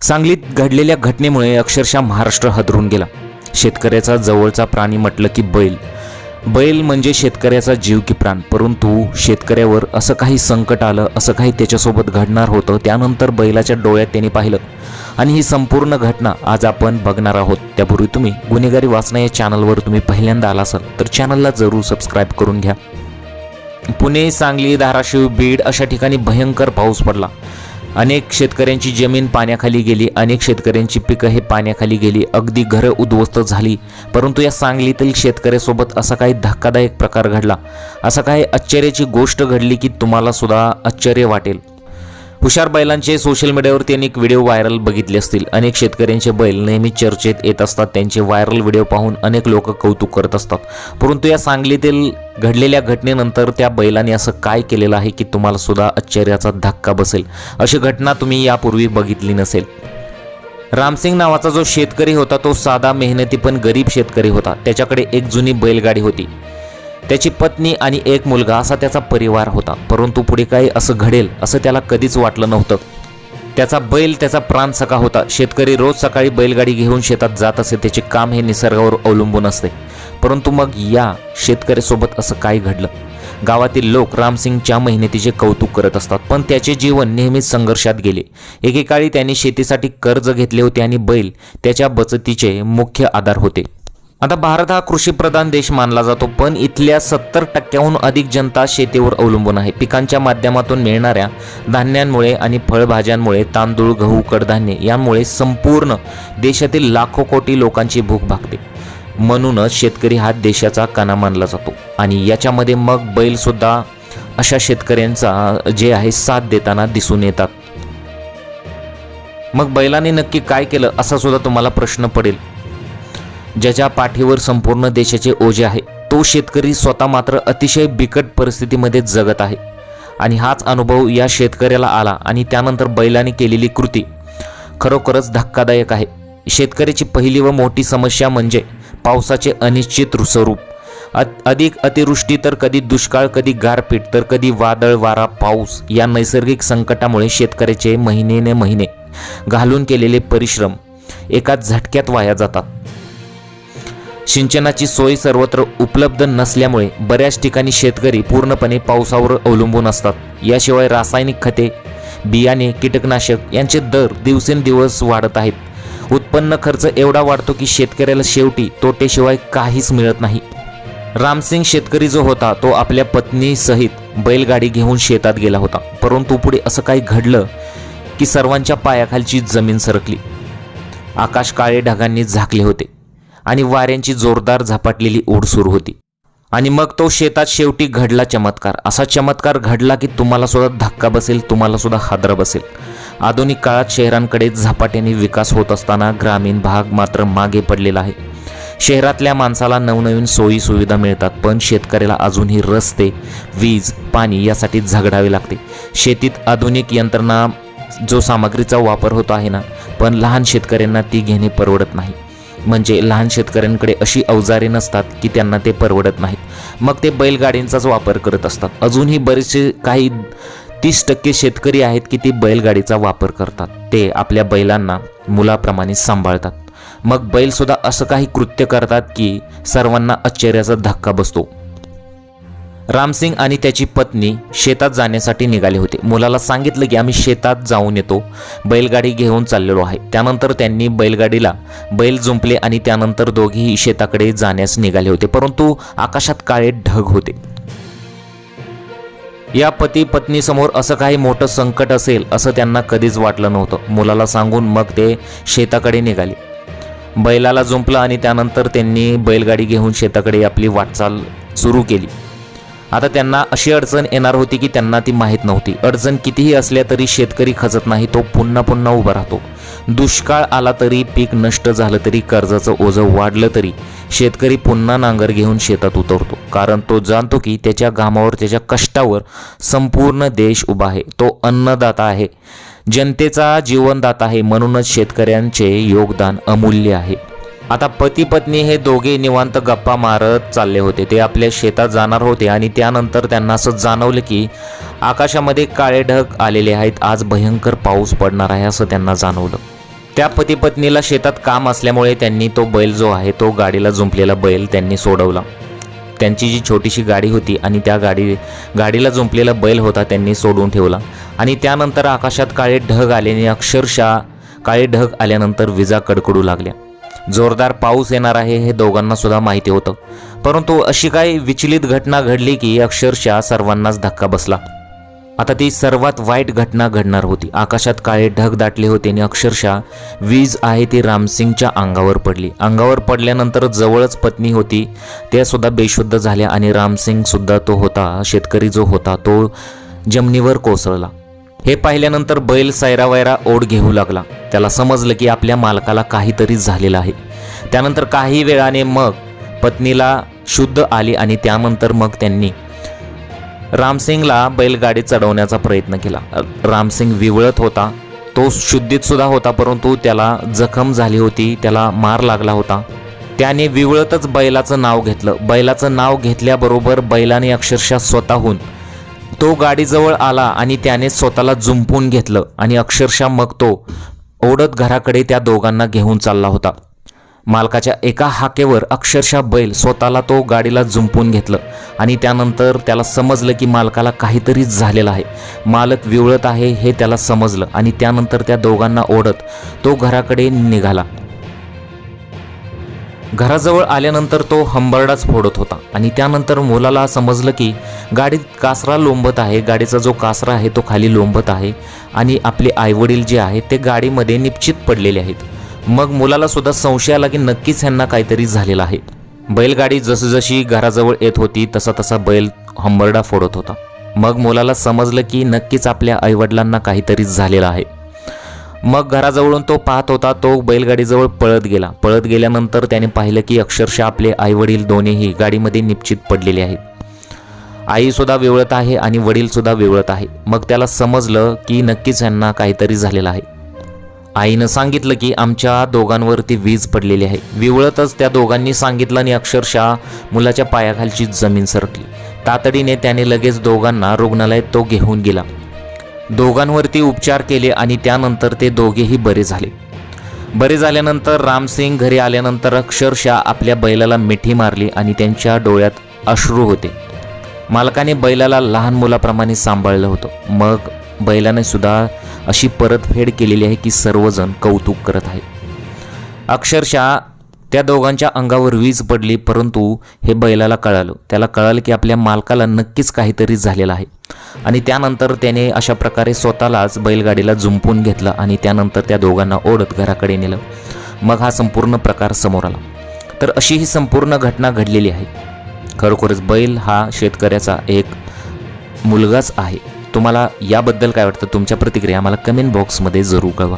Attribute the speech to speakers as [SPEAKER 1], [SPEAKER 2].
[SPEAKER 1] सांगलीत घडलेल्या घटनेमुळे अक्षरशः महाराष्ट्र हादरून गेला. शेतकऱ्याचा जवळचा प्राणी म्हटलं की बैल. बैल म्हणजे शेतकऱ्याचा जीव की प्राण. परंतु शेतकऱ्यावर असं काही संकट आलं असं काही त्याच्यासोबत घडणार होतं त्यानंतर बैलाच्या डोळ्यात त्यांनी पाहिलं. आणि ही संपूर्ण घटना आज आपण बघणार आहोत. त्यापूर्वी तुम्ही गुन्हेगारी वाचना या चॅनलवर तुम्ही पहिल्यांदा आला असाल तर चॅनलला जरूर सबस्क्राईब करून घ्या. पुणे सांगली धाराशिव बीड अशा ठिकाणी भयंकर पाऊस पडला. अनेक शेतकऱ्यांची जमीन पाण्याखाली गेली अनेक शेतकऱ्यांची पिकं हे पाण्याखाली गेली अगदी घरं उद्ध्वस्त झाली. परंतु या सांगलीतील शेतकऱ्यासोबत असा काही धक्कादायक प्रकार घडला. असा काही आश्चर्याची गोष्ट घडली की तुम्हाला सुद्धा आश्चर्य वाटेल. हुशार बैलांचे सोशल मीडियावरती अनेक व्हिडिओ व्हायरल बघितले असतील. अनेक शेतकऱ्यांचे बैल नेहमी चर्चेत येत असतात. त्यांचे व्हायरल व्हिडिओ पाहून अनेक लोक कौतुक करत असतात. परंतु या सांगलीतील घडलेल्या घटनेनंतर त्या बैलाने असं काय केलेलं आहे की तुम्हाला सुद्धा आश्चर्याचा धक्का बसेल? अशी घटना तुम्ही यापूर्वी बघितली नसेल. रामसिंग नावाचा जो शेतकरी होता तो साधा मेहनती पण गरीब शेतकरी होता. त्याच्याकडे एक जुनी बैलगाडी होती. त्याची पत्नी आणि एक मुलगा असा त्याचा परिवार होता. परंतु पुढे काही असं घडेल असं त्याला कधीच वाटलं नव्हतं. त्याचा बैल त्याचा प्राण सखा होता. शेतकरी रोज सकाळी बैलगाडी घेऊन शेतात जात असे त्याचे काम हे निसर्गावर अवलंबून असते. परंतु मग या शेतकऱ्यासोबत असं काय घडलं. गावातील लोक रामसिंगच्या मेहनतीचे कौतुक करत असतात पण त्याचे जीवन नेहमीच संघर्षात गेले. एकेकाळी त्याने शेतीसाठी कर्ज घेतले होते आणि बैल त्याच्या बचतीचे मुख्य आधार होते. आता भारत हा कृषीप्रधान देश मानला जातो पण इथल्या सत्तर टक्क्याहून अधिक जनता शेतीवर अवलंबून आहे. पिकांच्या माध्यमातून मिळणाऱ्या धान्यांमुळे आणि फळभाज्यांमुळे तांदूळ गहू कडधान्य यामुळे संपूर्ण देशातील लाखो कोटी लोकांची भूक भागते. म्हणूनच शेतकरी हा देशाचा कणा मानला जातो. आणि याच्यामध्ये मग बैलसुद्धा अशा शेतकऱ्यांचा जे आहे साथ देताना दिसून येतात. मग बैलाने नक्की काय केलं असा सुद्धा तुम्हाला प्रश्न पडेल. ज्याच्या पाठीवर संपूर्ण देशाचे ओझे आहे तो शेतकरी स्वतः मात्र अतिशय बिकट परिस्थितीमध्ये जगत आहे. आणि हाच अनुभव या शेतकऱ्याला आला आणि त्यानंतर बैलाने केलेली कृती खरोखरच धक्कादायक आहे. शेतकऱ्याची पहिली व मोठी समस्या म्हणजे पावसाचे अनिश्चित स्वरूप अ- अधिक अतिवृष्टी तर कधी दुष्काळ कधी गारपीट तर कधी वादळ वारा पाऊस या नैसर्गिक संकटामुळे शेतकऱ्याचे महिनेने महिने घालून केलेले परिश्रम एका झटक्यात वाया जातात. सिंचनाची सोय सर्वत्र उपलब्ध नसल्यामुळे बऱ्याच ठिकाणी शेतकरी पूर्णपणे पावसावर अवलंबून असतात. याशिवाय रासायनिक खते बियाणे कीटकनाशक यांचे दर दिवसेंदिवस वाढत आहेत. उत्पन्न खर्च एवढा वाढतो की शेतकऱ्याला शेवटी तोटेशिवाय काहीच मिळत नाही. रामसिंग शेतकरी जो होता तो आपल्या पत्नीसहित बैलगाडी घेऊन शेतात गेला होता. परंतु पुढे असं काही घडलं की सर्वांच्या पायाखालची जमीन सरकली. आकाश काळे ढगांनी झाकले होते. आणि वाऱ्यांची जोरदार झपाटलेली ओढ सुरू होती. आणि मग तो शेतात शेवटी घडला चमत्कार. असा चमत्कार घडला की तुम्हाला सुद्धा धक्का बसेल तुम्हाला सुद्धा हादरा बसेल. आधुनिक काळात शहरांकडे झपाट्याने विकास होत असताना ग्रामीण भाग मात्र मागे पडलेला आहे. शहरातल्या माणसाला नवनवीन सोयी सुविधा मिळतात पण शेतकऱ्याला अजूनही रस्ते वीज पाणी यासाठी झगडावे लागते. शेतीत आधुनिक यंत्रणा जो सामग्रीचा वापर होत आहे ना पण लहान शेतकऱ्यांना ती घेणे परवडत नाही. म्हणजे लहान शेतकऱ्यांकडे अशी अवजारे नसतात की त्यांना ते परवडत नाहीत. मग ते बैलगाडींचाच वापर करत असतात. अजूनही बरेचसे काही तीस टक्के शेतकरी आहेत की ते बैलगाडीचा वापर करतात. ते आपल्या बैलांना मुलाप्रमाणे सांभाळतात. मग बैलसुद्धा असं काही कृत्य करतात की सर्वांना आश्चर्याचा धक्का बसतो. रामसिंग आणि त्याची पत्नी शेतात जाण्यासाठी निघाले होते. मुलाला सांगितलं की आम्ही शेतात जाऊन येतो. बैलगाडी घेऊन चाललेलो आहे. त्यानंतर त्यांनी बैलगाडीला बैल जुंपले आणि त्यानंतर दोघेही शेताकडे जाण्यास निघाले होते. परंतु आकाशात काळे ढग होते. या पती पत्नीसमोर असं काही मोठं संकट असेल असं त्यांना कधीच वाटलं नव्हतं. मुलाला सांगून मग ते शेताकडे निघाले. बैलाला जुंपलं आणि त्यानंतर त्यांनी बैलगाडी घेऊन शेताकडे आपली वाटचाल सुरू केली. आता त्यांना अशी अडचण येणार होती की त्यांना ती माहीत नव्हती. अडचण कितीही असल्या तरी शेतकरी खचत नाही तो पुन्हा पुन्हा उभा राहतो. दुष्काळ आला तरी पीक नष्ट झालं तरी कर्जाचं ओझं वाढलं तरी शेतकरी पुन्हा नांगर घेऊन शेतात उतरतो. कारण तो जाणतो की त्याच्या घामावर त्याच्या कष्टावर संपूर्ण देश उभा आहे. तो अन्नदाता आहे. जनतेचा जीवनदाता आहे. म्हणूनच शेतकऱ्यांचे योगदान अमूल्य आहे. आता पती पत्नी हे दोघे निवांत गप्पा मारत चालले होते. ते आपल्या शेतात जाणार होते आणि त्यानंतर त्यांना असं जाणवलं की आकाशामध्ये काळे ढग आलेले आहेत. आज भयंकर पाऊस पडणार आहे असं त्यांना जाणवलं. त्या पती पत्नीला शेतात काम असल्यामुळे त्यांनी तो बैल जो आहे तो गाडीला जुंपलेला बैल त्यांनी सोडवला. त्यांची जी छोटीशी गाडी होती आणि त्या गाडी गाडीला जुंपलेला बैल होता त्यांनी सोडून ठेवला. आणि त्यानंतर आकाशात काळे ढग आल्याने अक्षरशः काळे ढग आल्यानंतर विजा कडकडू लागल्या. जोरदार पाऊस येणार आहे हे दोघांना सुद्धा माहिती होतं. परंतु अशी काही विचलित घटना घडली की अक्षरशः सर्वांनाच धक्का बसला. आता ती सर्वात वाईट घटना घडणार होती. आकाशात काळे ढग दाटले होते आणि अक्षरशः वीज आहे ती रामसिंगच्या अंगावर पडली. अंगावर पडल्यानंतर जवळच पत्नी होती त्या सुद्धा बेशुद्ध झाल्या आणि रामसिंग सुद्धा तो होता शेतकरी जो होता तो जमिनीवर कोसळला. हे पाहिल्यानंतर बैल सैरावैरा ओढ घेऊ लागला. त्याला समजलं की आपल्या मालकाला काहीतरी झालेलं आहे. त्यानंतर काही वेळाने मग पत्नीला शुद्ध आली आणि त्यानंतर मग त्यांनी रामसिंगला बैलगाडी चढवण्याचा प्रयत्न केला. रामसिंग विवळत होता. तो शुद्धीत सुद्धा होता परंतु त्याला जखम झाली होती त्याला मार लागला होता. त्याने विवळतच बैलाचं नाव घेतलं. बैलाचं नाव घेतल्याबरोबर बैलाने अक्षरशः स्वतःहून तो गाडीजवळ आला आणि त्याने स्वतःला जुंपून घेतलं आणि अक्षरशः मग तो ओढत घराकडे त्या दोघांना घेऊन चालला होता. मालकाच्या एका हाकेवर अक्षरशः बैल स्वतःला तो गाडीला जुंपून घेतलं आणि त्यानंतर त्याला समजलं की मालकाला काहीतरी झालेलं आहे. मालक विवळत आहे हे त्याला समजलं आणि त्यानंतर त्या दोघांना ओढत तो घराकडे निघाला. घराजवळ आल्यानंतर तो हंबरडाच फोडत होता. आणि त्यानंतर मुलाला समजलं की गाडीत कासरा लोंबत आहे. गाडीचा जो कासरा आहे तो खाली लोंबत आहे. आणि आपले आईवडील जे आहेत ते गाडीमध्ये निश्चित पडलेले आहेत. मग मुलाला सुद्धा संशय आला की नक्कीच ह्यांना काहीतरी झालेलं आहे. बैलगाडी जसजशी घराजवळ येत होती तसा तसा बैल हंबरडा फोडत होता. मग मुलाला समजलं की नक्कीच आपल्या आईवडिलांना काहीतरी झालेलं आहे. मग घराजवळून तो पाहत होता तो बैलगाडीजवळ पळत गेला. पळत गेल्यानंतर त्याने पाहिलं की अक्षरशः आपले आईवडील दोन्हीही गाडीमध्ये निश्चित पडलेले आहेत. आईसुद्धा विवळत आहे आणि वडीलसुद्धा विवळत आहे. मग त्याला समजलं की नक्कीच यांना काहीतरी झालेलं आहे. आईनं सांगितलं की आमच्या दोघांवरती वीज पडलेली आहे. विवळतच त्या दोघांनी सांगितलं आणि अक्षरशः मुलाच्या पायाखालची जमीन सरकली. तातडीने त्याने लगेच दोघांना रुग्णालयात तो घेऊन गेला. दोघांवरती उपचार केले आणि त्यानंतर ते दोघेही बरे झाले. बरे झाल्यानंतर रामसिंग घरी आल्यानंतर अक्षरशः आपल्या बैलाला मिठी मारली आणि त्यांच्या डोळ्यात अश्रू होते. मालकाने बैलाला लहान मुलाप्रमाणे सांभाळलं होतं. मग बैलाने सुद्धा अशी परतफेड केलेली आहे की सर्वजण कौतुक करत आहे अक्षरशः त्या दोघांच्या अंगावर वीज पडली परंतु हे बैलाला कळालं. त्याला कळालं की आपल्या मालकाला नक्कीच काहीतरी झालेलं आहे. आणि त्यानंतर त्याने अशा प्रकारे स्वतःलाच बैलगाडीला जुंपून घेतलं आणि त्यानंतर त्या दोघांना ओढत घराकडे नेलं. मग हा संपूर्ण प्रकार समोर आला. तर अशी ही संपूर्ण घटना घडलेली आहे. खरोखरच बैल हा शेतकऱ्याचा एक मुलगाच आहे. तुम्हाला याबद्दल काय वाटतं? तुमच्या प्रतिक्रिया मला कमेंट बॉक्समध्ये जरूर कळवा.